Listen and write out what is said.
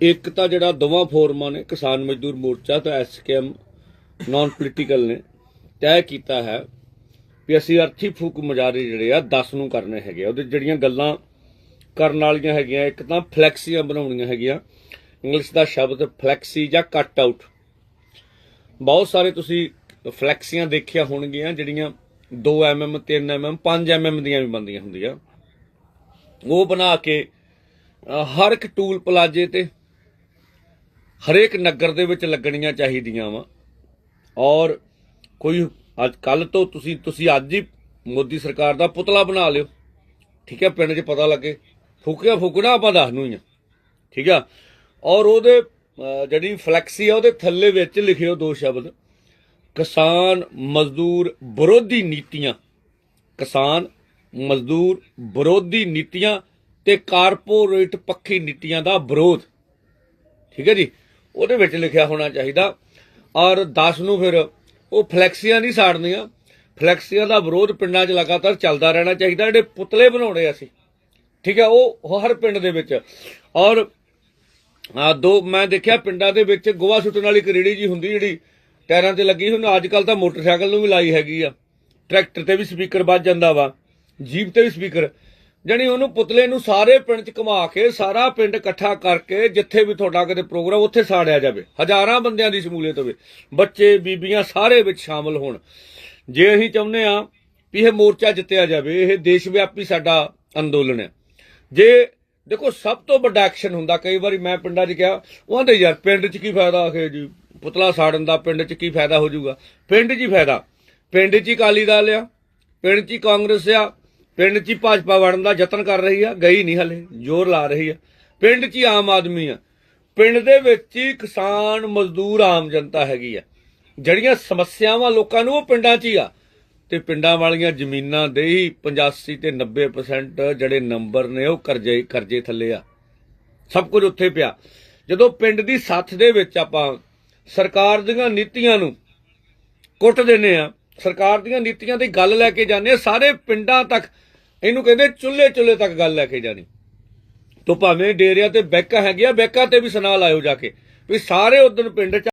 ਇੱਕ ਤਾਂ ਜਿਹੜਾ ਦੋਵਾਂ ਫੋਰਮਾਂ ਨੇ, ਕਿਸਾਨ ਮਜ਼ਦੂਰ ਮੋਰਚਾ ਤੇ ਐਸਕੇਐਮ ਨਾਨ ਪੋਲੀਟੀਕਲ ਨੇ, ਤੈਅ ਕੀਤਾ ਹੈ ਵੀ ਅਸੀਂ ਅਰਥੀ ਫੂਕ ਮੁਜ਼ਾਹਰੇ ਜਿਹੜੇ ਆ 10 ਨੂੰ ਕਰਨੇ ਹੈਗੇ ਆ। ਉਹਦੇ ਜਿਹੜੀਆਂ ਗੱਲਾਂ ਕਰਨ ਵਾਲੀਆਂ ਹੈਗੀਆਂ, ਇੱਕ ਤਾਂ ਫਲੈਕਸੀਆਂ ਬਣਾਉਣੀਆਂ ਹੈਗੀਆਂ, ਇੰਗਲਿਸ਼ ਦਾ ਸ਼ਬਦ ਫਲੈਕਸੀ ਜਾਂ ਕੱਟ ਆਊਟ ਬਹੁਤ ਸਾਰੇ ਤੁਸੀਂ ਫਲੈਕਸੀਆਂ ਦੇਖਿਆ ਹੋਣਗੀਆਂ, ਜਿਹੜੀਆਂ 2 mm 3 mm 5 mm ਦੀਆਂ ਵੀ ਬੰਦੀਆਂ ਹੁੰਦੀਆਂ ਉਹ ਬਣਾ ਕੇ ਹਰ ਇੱਕ ਟੂਲ ਪਲਾਜੇ ਤੇ ਹਰੇਕ ਨਗਰ ਦੇ ਵਿੱਚ ਲੱਗਣੀਆਂ ਚਾਹੀਦੀਆਂ ਵਾ। ਔਰ ਕੋਈ ਅੱਜ ਕੱਲ ਤੋਂ ਤੁਸੀਂ ਤੁਸੀਂ ਅੱਜ ਹੀ ਮੋਦੀ ਸਰਕਾਰ ਦਾ ਪੁਤਲਾ ਬਣਾ ਲਿਓ। ਠੀਕ ਹੈ, ਪਿੰਡ 'ਚ ਪਤਾ ਲੱਗੇ। ਫੂਕਿਆ ਫੂਕਣਾ ਆਪਾਂ ਦੱਸ ਨੂੰ ਹੀ ਆ। ਠੀਕ ਆ? ਔਰ ਉਹਦੇ ਜਿਹੜੀ ਫਲੈਕਸੀ ਆ, ਉਹਦੇ ਥੱਲੇ ਵਿੱਚ ਲਿਖਿਓ ਦੋ ਸ਼ਬਦ। ਕਿਸਾਨ ਮਜ਼ਦੂਰ ਵਿਰੋਧੀ ਨੀਤੀਆਂ। ਕਿਸਾਨ ਮਜ਼ਦੂਰ ਵਿਰੋਧੀ ਨੀਤੀਆਂ ਤੇ ਕਾਰਪੋਰੇਟ ਪੱਖੀ ਨੀਤੀਆਂ ਦਾ ਵਿਰੋਧ। ਠੀਕ ਹੈ ਜੀ? ਉਹਦੇ ਵਿੱਚ ਲਿਖਿਆ ਹੋਣਾ ਚਾਹੀਦਾ। ਔਰ 10 ਨੂੰ ਫਿਰ ਉਹ ਫਲੈਕਸੀਆਂ ਨਹੀਂ ਸਾੜਨੀਆਂ। ਫਲੈਕਸੀਆਂ ਦਾ ਵਿਰੋਧ ਪਿੰਡਾਂ 'ਚ ਲਗਾਤਾਰ ਚੱਲਦਾ ਰਹਿਣਾ ਚਾਹੀਦਾ। ਜਿਹੜੇ ਪੁਤਲੇ ਬਣਾਉਣੇ ਅਸੀਂ, ਠੀਕ ਹੈ, ਉਹ ਹਰ ਪਿੰਡ ਦੇ ਵਿੱਚ। ਔਰ ਦੋ ਮੈਂ ਦੇਖਿਆ ਪਿੰਡਾਂ ਦੇ ਵਿੱਚ ਗੋਹਾ ਸੁੱਟਣ ਵਾਲੀ ਕਰੇੜੀ ਜੀ ਹੁੰਦੀ ਜਿਹੜੀ ਟਾਇਰਾਂ ਤੇ ਲੱਗੀ ਹੁਣ ਅੱਜ ਕੱਲ ਤਾਂ ਮੋਟਰਸਾਈਕਲ ਨੂੰ ਵੀ ਲਾਈ ਹੈਗੀ ਆ। ਟਰੈਕਟਰ ਤੇ ਵੀ ਸਪੀਕਰ ਵੱਜ ਜਾਂਦਾ ਵਾ, ਜੀਪ ਤੇ ਵੀ ਸਪੀਕਰ। ਜਾਣੀ ਉਹਨੂੰ ਪੁਤਲੇ ਨੂੰ ਸਾਰੇ ਪਿੰਡ ਚ ਘੁਮਾ ਕੇ, ਸਾਰਾ ਪਿੰਡ ਇਕੱਠਾ ਕਰਕੇ ਜਿੱਥੇ ਵੀ ਤੁਹਾਡਾ ਕਿਤੇ ਪ੍ਰੋਗਰਾਮ, ਉੱਥੇ ਸਾੜਿਆ ਜਾਵੇ। ਹਜ਼ਾਰਾਂ ਬੰਦਿਆਂ ਦੀ ਸ਼ਮੂਲੀਅਤ ਹੋਵੇ। ਬੱਚੇ, ਬੀਬੀਆਂ ਸਾਰੇ ਵਿੱਚ ਸ਼ਾਮਲ ਹੋਣ। ਜੇ ਅਸੀਂ ਚਾਹੁੰਦੇ ਆ ਵੀ ਇਹ ਮੋਰਚਾ ਜਿੱਤਿਆ ਜਾਵੇ, ਇਹ ਦੇਸ਼ ਵਿਆਪੀ ਸਾਡਾ ਅੰਦੋਲਨ ਹੈ। ਜੇ ਦੇਖੋ, ਸਭ ਤੋਂ ਵੱਡਾ ਐਕਸ਼ਨ ਹੁੰਦਾ, ਕਈ ਵਾਰੀ ਮੈਂ ਪਿੰਡਾਂ 'ਚ ਕਿਹਾ, ਉਹ ਆਂਦੇ, ਯਾਰ, ਪਿੰਡ 'ਚ ਕੀ ਫਾਇਦਾ ਆਖੇ ਜੀ? ਪੁਤਲਾ ਸਾੜਨ ਦਾ ਪਿੰਡ 'ਚ ਕੀ ਫਾਇਦਾ ਹੋ ਜਾਊਗਾ? ਪਿੰਡ 'ਚ ਹੀ ਫਾਇਦਾ। ਪਿੰਡ 'ਚ ਹੀ ਅਕਾਲੀ ਦਲ ਆ, ਪਿੰਡ 'ਚ ਹੀ ਕਾਂਗਰਸ ਆ ਪਿੰਡ 'ਚ ਹੀ ਭਾਜਪਾ ਵੜਨ ਦਾ ਯਤਨ ਕਰ ਰਹੀ ਆ, ਗਈ ਨਹੀਂ ਹਲੇ, ਜ਼ੋਰ ਲਾ ਰਹੀ ਆ। ਪਿੰਡ 'ਚ ਹੀ ਆਮ ਆਦਮੀ ਆ। ਪਿੰਡ ਦੇ ਵਿੱਚ ਹੀ ਕਿਸਾਨ, ਮਜ਼ਦੂਰ, ਆਮ ਜਨਤਾ ਹੈਗੀ ਆ। ਜਿਹੜੀਆਂ ਸਮੱਸਿਆਵਾਂ ਲੋਕਾਂ ਨੂੰ, ਉਹ ਪਿੰਡਾਂ 'ਚ ਹੀ ਆ। ਤੇ ਪਿੰਡਾਂ ਵਾਲੀਆਂ ਜ਼ਮੀਨਾਂ ਦੇ ਹੀ 85 ਤੇ 90% ਜਿਹੜੇ ਨੰਬਰ ਨੇ, ਉਹ ਕਰਜ਼ੇ ਕਰਜ਼ੇ ਥੱਲੇ ਆ। ਸਭ ਕੁਝ ਉੱਥੇ ਪਿਆ। ਜਦੋਂ ਪਿੰਡ ਦੀ ਸੱਥ ਦੇ ਵਿੱਚ ਆਪਾਂ ਸਰਕਾਰ ਦੀਆਂ ਨੀਤੀਆਂ ਨੂੰ ਕੁੱਟ ਦਿੰਨੇ ਆ ਸਰਕਾਰ ਦੀਆਂ ਨੀਤੀਆਂ ਦੀ ਗੱਲ ਲੈ ਕੇ ਜਾਂਦੇ ਆ, ਸਾਰੇ ਪਿੰਡਾਂ ਤੱਕ, ਇਹਨੂੰ ਕਹਿੰਦੇ ਚੁੱਲ੍ਹੇ ਚੁੱਲ੍ਹੇ ਤੱਕ ਗੱਲ ਲੈ ਕੇ ਜਾਣੀ। ਤੋਂ ਭਾਵੇਂ ਡੇਰਿਆਂ ਤੇ ਬੈਕਾਂ ਹੈਗੀਆਂ ਬੈਕਾਂ ਤੇ ਵੀ ਸੁਣਾ ਲਾਇਓ ਜਾ ਕੇ, ਵੀ ਸਾਰੇ ਉਦੋਂ ਪਿੰਡ ਚ